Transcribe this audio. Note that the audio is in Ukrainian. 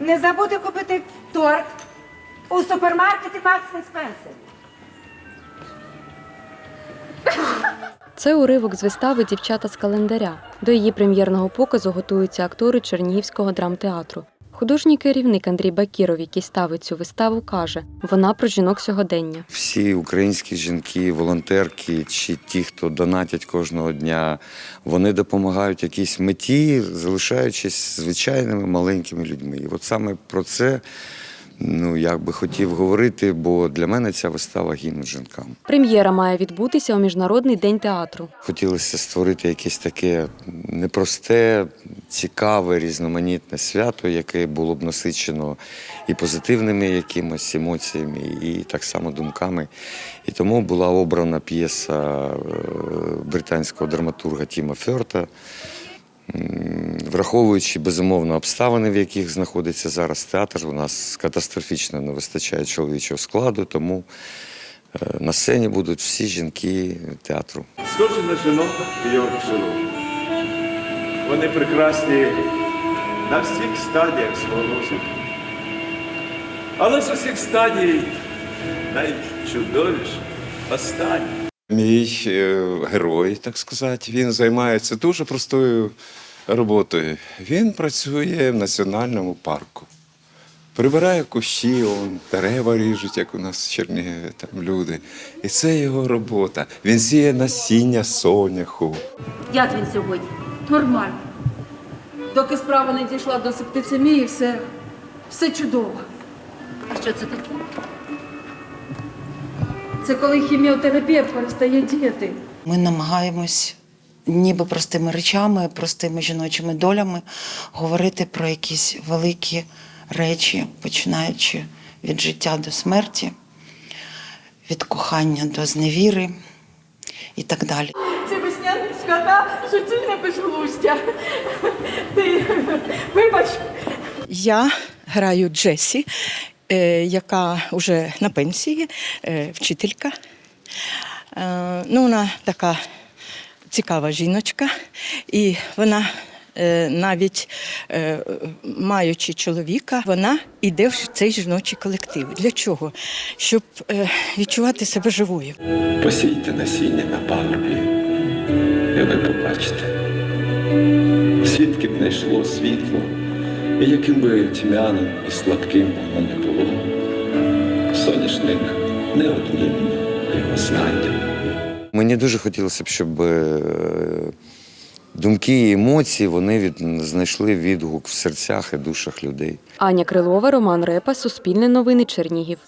Не забудьте купити торт у супермаркеті Макс Спенсер. Це уривок з вистави Дівчата з календаря. До її прем'єрного показу готуються актори Чернігівського драмтеатру. Художній керівник Андрій Бакіров, який ставить цю виставу, каже: вона про жінок сьогодення. Всі українські жінки, волонтерки чи ті, хто донатять кожного дня, вони допомагають якійсь меті, залишаючись звичайними маленькими людьми. І от саме про це ну, я би хотів говорити, бо для мене ця вистава гімн жінкам. Прем'єра має відбутися у міжнародний день театру. Хотілося створити якесь таке непросте, цікаве, різноманітне свято, яке було б насичено і позитивними якимось емоціями, і так само думками. І тому була обрана п'єса е, британського драматурга Тіма Фьорта. Враховуючи безумовно обставини, в яких знаходиться зараз театр, у нас катастрофічно не вистачає чоловічого складу, тому е, на сцені будуть всі жінки театру. Схожі на жінок Йоркширу. Вони прекрасні на всіх стадіях свого розвитку. Але з усіх стадій найчудовіше останнє. Мій е, герой, так сказати, він займається дуже простою роботою. Він працює в національному парку. Прибирає кущі, он, дерева ріжуть, як у нас в Чернігові там люди. І це його робота. Він сіє насіння соняху. Як він сьогодні? Нормально. Доки справа не дійшла до септицемії, все, все чудово. А що це таке? Це коли хіміотерапія перестає діяти. Ми намагаємось ніби простими речами, простими жіночими долями говорити про якісь великі речі, починаючи від життя до смерті, від кохання до зневіри і так далі. Весняні свята суцільне безглуздя. Ти, вибач, Я граю Джесі, е, яка вже на пенсії, е, вчителька. Е, Ну, вона така цікава жіночка, і вона. Навіть маючи чоловіка, вона йде в цей жіночий колектив. Для чого? Щоб відчувати себе живою. Посійте насіння на пагорбі, і ви побачите. Звідки б не йшло світло, і яким би тьмяним і слабким воно не було, соняшник неодмінно його знайде. Мені дуже хотілося б, щоб е, думки і емоції вони від, знайшли відгук в серцях і душах людей. Аня Крилова, Роман Репа, Суспільне новини, Чернігів.